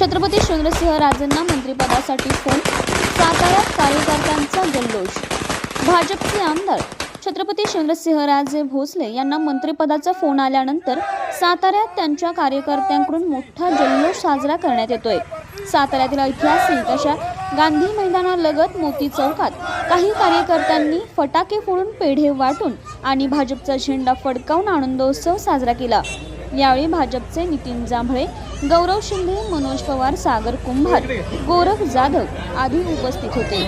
छत्रपती शिवराजसिंह राजेंना मंत्रिपदासाठी फोन साताऱ्यात कार्यकर्त्यांचा जल्लोष. भाजपचे आमदार छत्रपती शिवराजसिंहराजे भोसले यांना मंत्रिपदाचा फोन आल्यानंतर साताऱ्यात त्यांच्या कार्यकर्त्यांकडून मोठा जल्लोष साजरा करण्यात येतोय. साताऱ्यातील ऐतिहासिक अशा गांधी मैदानालगत मोती चौकात काही कार्यकर्त्यांनी फटाके फोडून पेढे वाटून आणि भाजपचा झेंडा फडकावून आनंदोत्सव साजरा केला. यावेळी भाजपचे नितीन जांभळे गौरव शिंदे मनोज पवार सागर कुंभार गोरख जाधव आदी उपस्थित होते.